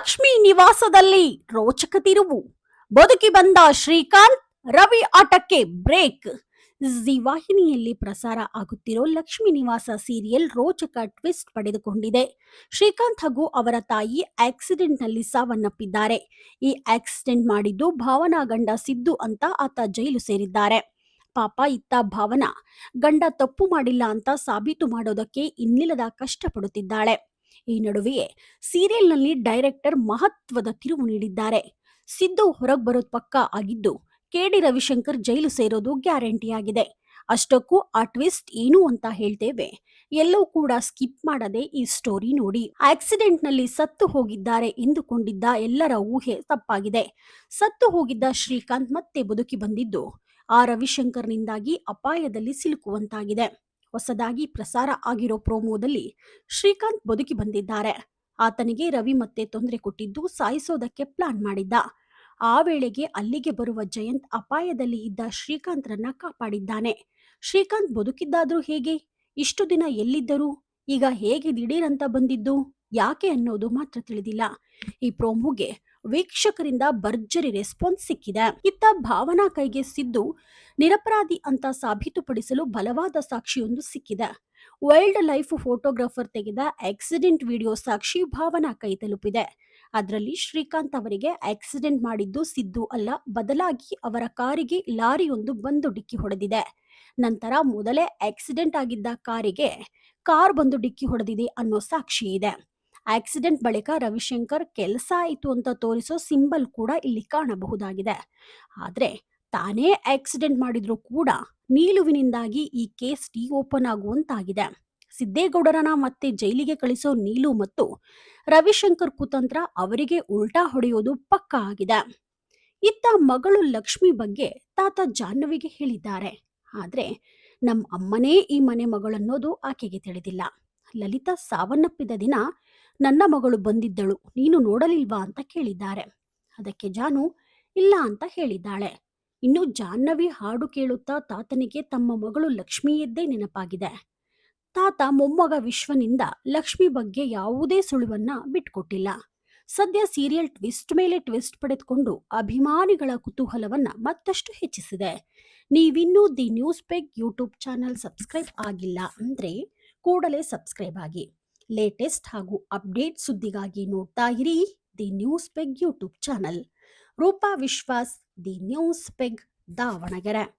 ಲಕ್ಷ್ಮಿ ನಿವಾಸದಲ್ಲಿ ರೋಚಕ ತಿರುವು. ಬದುಕಿ ಬಂದ ಶ್ರೀಕಾಂತ್ ರವಿ ಆಟಕ್ಕೆ ಬ್ರೇಕ್. ಜಿ ವಾಹಿನಿಯಲ್ಲಿ ಪ್ರಸಾರ ಆಗುತ್ತಿರೋ ಲಕ್ಷ್ಮಿ ನಿವಾಸ ಸೀರಿಯಲ್ ರೋಚಕ ಟ್ವಿಸ್ಟ್ ಪಡೆದುಕೊಂಡಿದೆ. ಶ್ರೀಕಾಂತ್ ಹಾಗೂ ಅವರ ತಾಯಿ ಆಕ್ಸಿಡೆಂಟ್ನಲ್ಲಿ ಸಾವನ್ನಪ್ಪಿದ್ದಾರೆ. ಈ ಆಕ್ಸಿಡೆಂಟ್ ಮಾಡಿದ್ದು ಭಾವನಾ ಗಂಡ ಸಿದ್ದು ಅಂತ ಆತ ಜೈಲು ಸೇರಿದ್ದಾರೆ. ಪಾಪ ಇತ್ತ ಭಾವನಾ, ಗಂಡ ತಪ್ಪು ಮಾಡಿಲ್ಲ ಅಂತ ಸಾಬೀತು ಮಾಡೋದಕ್ಕೆ ಇನ್ನಿಲ್ಲದ ಕಷ್ಟಪಡುತ್ತಿದ್ದಾಳೆ. ಈ ನಡುವೆಯೇ ಸೀರಿಯಲ್ನಲ್ಲಿ ಡೈರೆಕ್ಟರ್ ಮಹತ್ವದ ತಿರುವು ನೀಡಿದ್ದಾರೆ. ಸಿದ್ದು ಹೊರಗೆ ಬರೋದು ಪಕ್ಕ ಆಗಿದ್ದು ಕೆಡಿ ರವಿಶಂಕರ್ ಜೈಲು ಸೇರೋದು ಗ್ಯಾರಂಟಿ ಆಗಿದೆ ಅಷ್ಟಕ್ಕೂ ಆ ಟ್ವಿಸ್ಟ್ ಏನು ಅಂತ ಹೇಳ್ತೇವೆ, ಎಲ್ಲೂ ಕೂಡ ಸ್ಕಿಪ್ ಮಾಡದೆ ಈ ಸ್ಟೋರಿ ನೋಡಿ. ಆಕ್ಸಿಡೆಂಟ್ನಲ್ಲಿ ಸತ್ತು ಹೋಗಿದ್ದಾರೆ ಎಂದುಕೊಂಡಿದ್ದ ಎಲ್ಲರ ಊಹೆ ತಪ್ಪಾಗಿದೆ. ಸತ್ತು ಹೋಗಿದ್ದ ಶ್ರೀಕಾಂತ್ ಮತ್ತೆ ಬದುಕಿ ಬಂದಿದ್ದು ಆ ರವಿಶಂಕರ್ನಿಂದಾಗಿ ಅಪಾಯದಲ್ಲಿ ಸಿಲುಕುವಂತಾಗಿದೆ. ಹೊಸದಾಗಿ ಪ್ರಸಾರ ಆಗಿರೋ ಪ್ರೋಮೋದಲ್ಲಿ ಶ್ರೀಕಾಂತ್ ಬದುಕಿ ಬಂದಿದ್ದಾರೆ. ಆತನಿಗೆ ರವಿ ಮತ್ತೆ ತೊಂದರೆ ಕೊಟ್ಟಿದ್ದು ಸಾಯಿಸೋದಕ್ಕೆ ಪ್ಲಾನ್ ಮಾಡಿದ್ದ. ಆ ವೇಳೆಗೆ ಅಲ್ಲಿಗೆ ಬರುವ ಜಯಂತ್ ಅಪಾಯದಲ್ಲಿ ಇದ್ದ ಶ್ರೀಕಾಂತ್ರನ್ನ ಕಾಪಾಡಿದ್ದಾನೆ. ಶ್ರೀಕಾಂತ್ ಬದುಕಿದ್ದಾದ್ರೂ ಹೇಗೆ? ಇಷ್ಟು ದಿನ ಎಲ್ಲಿದ್ದರು? ಈಗ ಹೇಗೆ ದಿಢೀರಂತ ಬಂದಿದ್ದು? ಯಾಕೆ ಅನ್ನೋದು ಮಾತ್ರ ತಿಳಿದಿಲ್ಲ. ಈ ಪ್ರೋಮೋಗೆ ವೀಕ್ಷಕರಿಂದ ಭರ್ಜರಿ ರೆಸ್ಪಾನ್ಸ್ ಸಿಕ್ಕಿದೆ. ಇತ್ತ ಭಾವನಾ ಕೈಗೆ ಸಿದ್ದು ನಿರಪರಾಧಿ ಅಂತ ಸಾಬೀತುಪಡಿಸಲು ಬಲವಾದ ಸಾಕ್ಷಿಯೊಂದು ಸಿಕ್ಕಿದೆ. ವೈಲ್ಡ್ ಲೈಫ್ ಫೋಟೋಗ್ರಾಫರ್ ತೆಗೆದ ಆಕ್ಸಿಡೆಂಟ್ ವಿಡಿಯೋ ಸಾಕ್ಷಿ ಭಾವನಾ ಕೈ ತಲುಪಿದೆ. ಅದರಲ್ಲಿ ಶ್ರೀಕಾಂತ್ ಅವರಿಗೆ ಆಕ್ಸಿಡೆಂಟ್ ಮಾಡಿದ್ದು ಸಿದ್ದು ಅಲ್ಲ, ಬದಲಾಗಿ ಅವರ ಕಾರಿಗೆ ಲಾರಿಯೊಂದು ಬಂದು ಡಿಕ್ಕಿ ಹೊಡೆದಿದೆ. ನಂತರ ಮೊದಲೇ ಆಕ್ಸಿಡೆಂಟ್ ಆಗಿದ್ದ ಕಾರಿಗೆ ಕಾರ್ ಬಂದು ಡಿಕ್ಕಿ ಹೊಡೆದಿದೆ ಅನ್ನೋ ಸಾಕ್ಷಿ ಇದೆ. ಆಕ್ಸಿಡೆಂಟ್ ಬಳಿಕ ರವಿಶಂಕರ್ ಕೆಲಸ ಆಯಿತು ಅಂತ ತೋರಿಸೋ ಸಿಂಬಲ್ ಕೂಡ ಇಲ್ಲಿ ಕಾಣಬಹುದಾಗಿದೆ. ಆದರೆ ತಾನೇ ಆಕ್ಸಿಡೆಂಟ್ ಮಾಡಿದ್ರು ಕೂಡ ನೀಲುವಿನಿಂದಾಗಿ ಈ ಕೇಸ್ ಡಿ ಓಪನ್ ಆಗುವಂತಾಗಿದೆ. ಸಿದ್ದೇಗೌಡರನ ಮತ್ತೆ ಜೈಲಿಗೆ ಕಳಿಸೋ ನೀಲು ಮತ್ತು ರವಿಶಂಕರ್ ಕುತಂತ್ರ ಅವರಿಗೆ ಉಲ್ಟಾ ಹೊಡೆಯೋದು ಪಕ್ಕಾ ಆಗಿದೆ. ಇತ್ತ ಮಗಳು ಲಕ್ಷ್ಮಿ ಬಗ್ಗೆ ತಾತ ಜಾಹ್ನವಿಗೆ ಹೇಳಿದ್ದಾರೆ. ಆದರೆ ನಮ್ಮ ಅಮ್ಮನೇ ಈ ಮನೆ ಮಗಳನ್ನೋದು ಆಕೆಗೆ ತಿಳಿದಿಲ್ಲ. ಲಲಿತಾ ಸಾವನ್ನಪ್ಪಿದ ದಿನ ನನ್ನ ಮಗಳು ಬಂದಿದ್ದಳು, ನೀನು ನೋಡಲಿಲ್ವಾ ಅಂತ ಕೇಳಿದ್ದಾರೆ. ಅದಕ್ಕೆ ಜಾನು, ಇಲ್ಲ ಅಂತ ಹೇಳಿದ್ದಾಳೆ. ಇನ್ನು ಜಾಹ್ನವಿ ಹಾಡು ಕೇಳುತ್ತಾ ತಾತನಿಗೆ ತಮ್ಮ ಮಗಳು ಲಕ್ಷ್ಮಿಯದ್ದೇ ನೆನಪಾಗಿದೆ. ತಾತ ಮೊಮ್ಮಗ ವಿಶ್ವನಿಂದ ಲಕ್ಷ್ಮಿ ಬಗ್ಗೆ ಯಾವುದೇ ಸುಳಿವನ್ನ ಬಿಟ್ಕೊಟ್ಟಿಲ್ಲ. ಸದ್ಯ ಸೀರಿಯಲ್ ಟ್ವಿಸ್ಟ್ ಮೇಲೆ ಟ್ವಿಸ್ಟ್ ಪಡೆದುಕೊಂಡು ಅಭಿಮಾನಿಗಳ ಕುತೂಹಲವನ್ನ ಮತ್ತಷ್ಟು ಹೆಚ್ಚಿಸಿದೆ. ನೀವಿನ್ನೂ the news peg YouTube channel subscribe ಆಗಿಲ್ಲ ಅಂದ್ರೆ ಕೂಡಲೇ ಸಬ್ಸ್ಕ್ರೈಬ್ ಆಗಿ. ಲೇಟೆಸ್ಟ್ ಹಾಗೂ ಅಪ್ಡೇಟ್ ಸುದ್ದಿಗಾಗಿ ನೋಡ್ತಾ ಇರಿ. The news peg YouTube channel Roopa Vishwas the news peg Davanagere.